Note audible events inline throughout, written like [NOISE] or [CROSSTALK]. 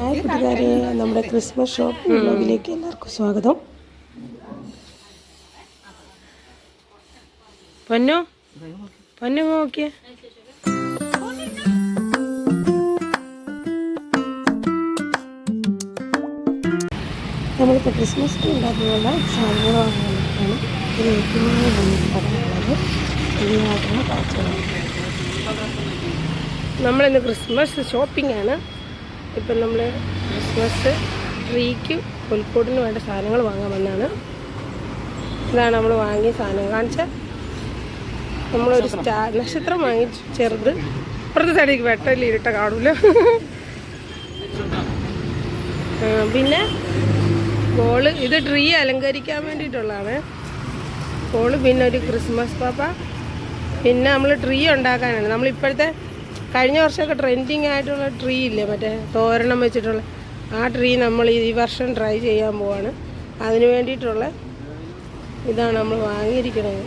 Hi കൂട്ടുകാരെ നമ്മുടെ Christmas shop വ്ലോഗിലേക്ക് എല്ലാവർക്കും സ്വാഗതം. പൊന്നു പൊന്നു നോക്കിയേ നമ്മളിപ്പോൾ ക്രിസ്മസ് ട്രീ ഉണ്ടാക്കാനുള്ള സാധനങ്ങൾ വാങ്ങാനാണ് ഇത് ഏറ്റവും കടകളുള്ളത് ഇതിനായിട്ടുള്ള കാഴ്ചകൾ നമ്മളിന്ന് ക്രിസ്മസ് ഷോപ്പിംഗ് ആണ്. ഇപ്പം നമ്മൾ ക്രിസ്മസ് ട്രീക്ക് പുൽക്കൂടിന് വേണ്ട സാധനങ്ങൾ വാങ്ങാൻ വന്നാണ് ഇതാണ് നമ്മൾ വാങ്ങിയ സാധനം. കാണിച്ച നമ്മളൊരു സ്റ്റാ നക്ഷത്രം വാങ്ങി ചെറുത്. ഇപ്പുറത്തെ സൈഡിലേക്ക് വെട്ടല്ലേ ഇരുട്ട കാണൂല. പിന്നെ ബോൾ ഇത് ട്രീ അലങ്കരിക്കാൻ വേണ്ടിയിട്ടുള്ളതാണ്. ബോൾ പിന്നെ ഒരു ക്രിസ്മസ് പാപ്പ. പിന്നെ നമ്മൾ ട്രീ ഉണ്ടാക്കാനാണ്. നമ്മൾ ഇപ്പോഴത്തെ കഴിഞ്ഞ വർഷമൊക്കെ ട്രെൻഡിങ് ആയിട്ടുള്ള ട്രീ ഇല്ലേ? മറ്റേ തോരണം വെച്ചിട്ടുള്ള ആ ട്രീ നമ്മൾ ഈ വർഷം ട്രൈ ചെയ്യാൻ പോവാണ്. അതിന് വേണ്ടിയിട്ടുള്ള ഇതാണ് നമ്മൾ വാങ്ങിയിരിക്കുന്നത്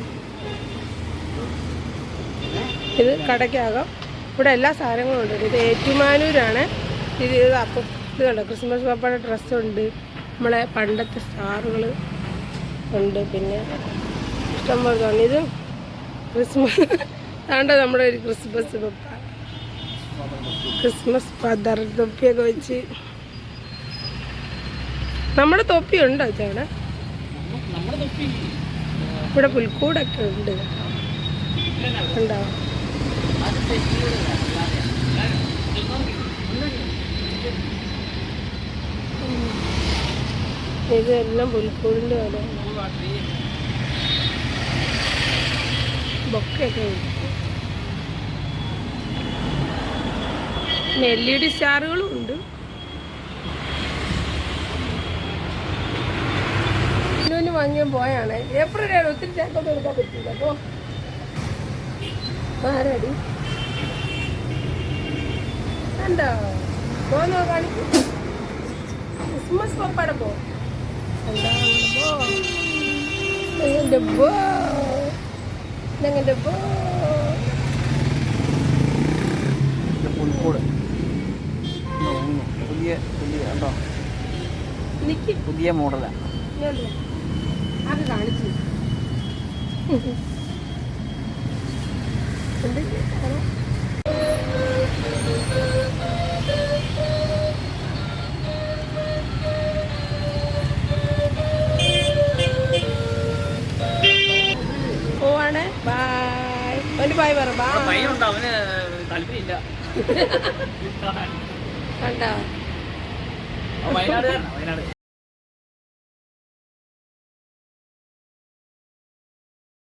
ഇത് കടയ്ക്കാകാം. ഇവിടെ എല്ലാ സാധനങ്ങളും ഉണ്ട്. ഇത് ഏറ്റുമാനൂരാണ്. ഇത് ഇത് അപ്പം ഇത് കണ്ടോ? ക്രിസ്മസ് പപ്പയുടെ ഡ്രസ്സുണ്ട് നമ്മളെ പണ്ടത്തെ സ്റ്റാറുകൾ ഉണ്ട്. പിന്നെ ഇഷ്ടംപോലെ ഇത് ക്രിസ്മസ് [LAUGHS] താണ്ട നമ്മുടെ ഒരു ക്രിസ്മസ് പപ്പ? ക്രിസ്മസ് ഫാദർ തൊപ്പിയൊക്കെ വെച്ച്. നമ്മുടെ തൊപ്പി ഉണ്ടോ ചേട്ടാ? ഇവിടെ പുൽക്കൂടൊക്കെ ഉണ്ട്. ഉണ്ടോ? ഇതെല്ലാം പുൽക്കൂടിന്റെ പോലെ ബൊക്കെയൊക്കെ ഉണ്ട്. പിന്നെ എൽ ഇ ഡി സ്റ്റാറുകളും ഉണ്ട്. വാങ്ങിയാൻ പോയാണ്. ഏപ്രിലാണ് ഒത്തിരി ചാക്കൊന്നും എടുക്കാൻ പറ്റില്ല അപ്പോ ആരടി? കണ്ടോ? പോന്നോ കാണിക്കും. ക്രിസ്മസ് പപ്പാടെ പോ. എന്റെ ബോ എന്റെ ബോ പുൽക്കൂട് പുതിയ പുതിയ കണ്ടോ നിക്ക് പുതിയ മോഡലാണ്. അത് കാണിച്ചു. എന്ത് ചെയ്യണം? പോവാണ്. ബായ്. ഒരു ബായ് പറ. ബായ്. പയ്യനുണ്ട് അവന് താല്പര്യമില്ല. കണ്ടോ? വയനാട് വയനാട്.